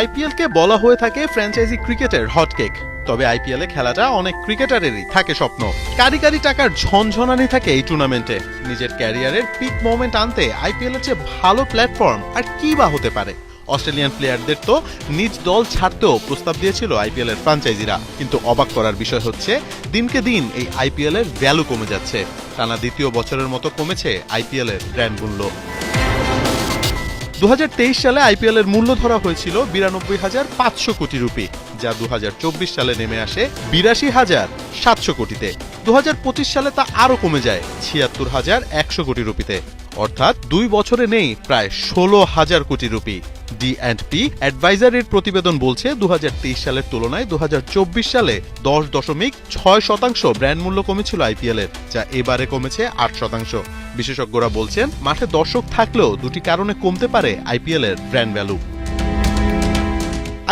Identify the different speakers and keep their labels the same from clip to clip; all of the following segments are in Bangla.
Speaker 1: আইপিএল কে বলা হয়ে থাকে ফ্র্যাঞ্চাইজি ক্রিকেটের হটকেক। তবে আইপিএল এ খেলাটা অনেক ক্রিকেটারেরই থাকে স্বপ্ন। কারি কারি টাকার ঝনঝনানি থাকে এই টুর্নামেন্টে। নিজের ক্যারিয়ারের পিক মোমেন্ট আনতে আইপিএল এর চেয়ে ভালো প্ল্যাটফর্ম আর কি বা হতে পারে? অস্ট্রেলিয়ান প্লেয়ারদের তো নিজ দল ছাড়তেও প্রস্তাব দিয়েছিল আইপিএল এর ফ্রাঞ্চাইজিরা কিন্তু অবাক করার বিষয় হচ্ছে, দিনকে দিন এই আইপিএল এর ভ্যালু কমে যাচ্ছে। টানা দ্বিতীয় বছরের মতো কমেছে আইপিএল এর ব্র্যান্ড মূল্য। দু হাজার তেইশ সালে আইপিএল এর মূল্য ধরা হয়েছিল বিরানব্বই হাজার পাঁচশো কোটি রুপি, যা দু হাজার চব্বিশ সালে নেমে আসে বিরাশি হাজার সাতশো কোটিতে। দু হাজার পঁচিশ সালে তা আরও কমে যায় ছিয়াত্তর হাজার একশো কোটি রুপিতে। অর্থাৎ দুই বছরে নেই প্রায় ষোলো হাজার কোটি রুপি। ডি অ্যান্ড পি অ্যাডভাইজারের প্রতিবেদন বলছে দু হাজার তেইশ সালের তুলনায় দু হাজার চব্বিশ সালে দশ দশমিক ছয় শতাংশ ব্র্যান্ড মূল্য কমেছিল আইপিএল এর, যা এবারে কমেছে আট শতাংশ। বিশেষজ্ঞরা বলছেন মাঠে দর্শক থাকলেও দুটি কারণে কমতে পারে আইপিএল এর ব্র্যান্ড ভ্যালু।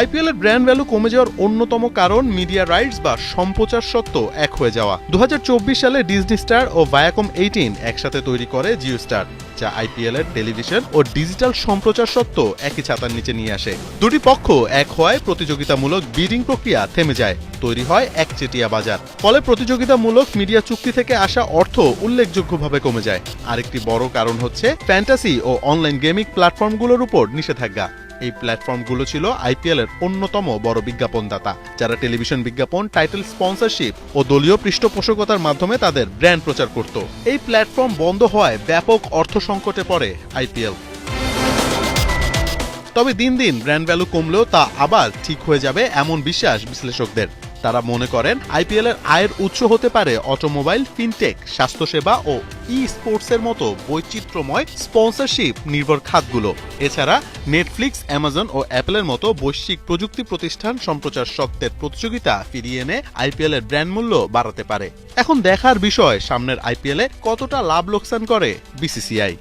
Speaker 1: আইপিএল এর ব্র্যান্ড ভ্যালু কমে যাওয়ার অন্যতম কারণ মিডিয়া রাইটস বা সম্প্রচার সত্ত্ব এক হয়ে যাওয়া। দু হাজার চব্বিশ সালে ডিজনি স্টার ও ভায়াকম এইটিন একসাথে তৈরি করে জিও স্টার যা আইপিএল এর টেলিভিশন ও ডিজিটাল সম্প্রচার সত্ত্ব একই ছাতার নিচে নিয়ে আসে। দুটি পক্ষ এক হওয়ায় প্রতিযোগিতামূলক বিডিং প্রক্রিয়া থেমে যায়, তৈরি হয় একচেটিয়া বাজার। ফলে প্রতিযোগিতামূলক মিডিয়া চুক্তি থেকে আসা অর্থ উল্লেখযোগ্যভাবে কমে যায়। আরেকটি বড় কারণ হচ্ছে ফ্যান্টাসি ও অনলাইন গেমিং প্ল্যাটফর্মগুলোর উপর নিষেধাজ্ঞা। এই প্ল্যাটফর্মগুলো ছিল আইপিএল এর অন্যতম বড় বিজ্ঞাপনদাতা, যারা টেলিভিশন বিজ্ঞাপন টাইটেল স্পন্সরশিপ ও দলীয় পৃষ্ঠপোষকতার মাধ্যমে তাদের ব্র্যান্ড প্রচার করত। এই প্ল্যাটফর্ম বন্ধ হওয়ায় ব্যাপক অর্থ সংকটে পড়ে আইপিএল। তবে দিন দিন ব্র্যান্ড ভ্যালু কমলেও তা আবার ঠিক হয়ে যাবে এমন বিশ্বাস বিশ্লেষকদের। তারা মনে করেন আইপিএল এর আয়ের উৎস হতে পারে অটোমোবাইল, ফিনটেক, স্বাস্থ্যসেবা ও ই স্পোর্টসের মতো বৈচিত্র্যময় স্পন্সরশিপ নির্ভর খাতগুলো। এছাড়া নেটফ্লিক্স, অ্যামাজন ও অ্যাপেলের মতো বৈশ্বিক প্রযুক্তি প্রতিষ্ঠান সম্প্রচার সত্ত্বের প্রতিযোগিতা ফিরিয়ে এনে আইপিএল এর ব্র্যান্ড মূল্য বাড়াতে পারে। এখন দেখার বিষয়, সামনের আইপিএল এ কতটা লাভ লোকসান করে বিসিসিআই।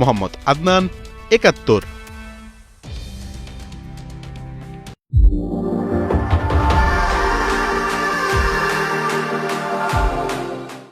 Speaker 1: মোহাম্মদ আদনান, একাত্তর।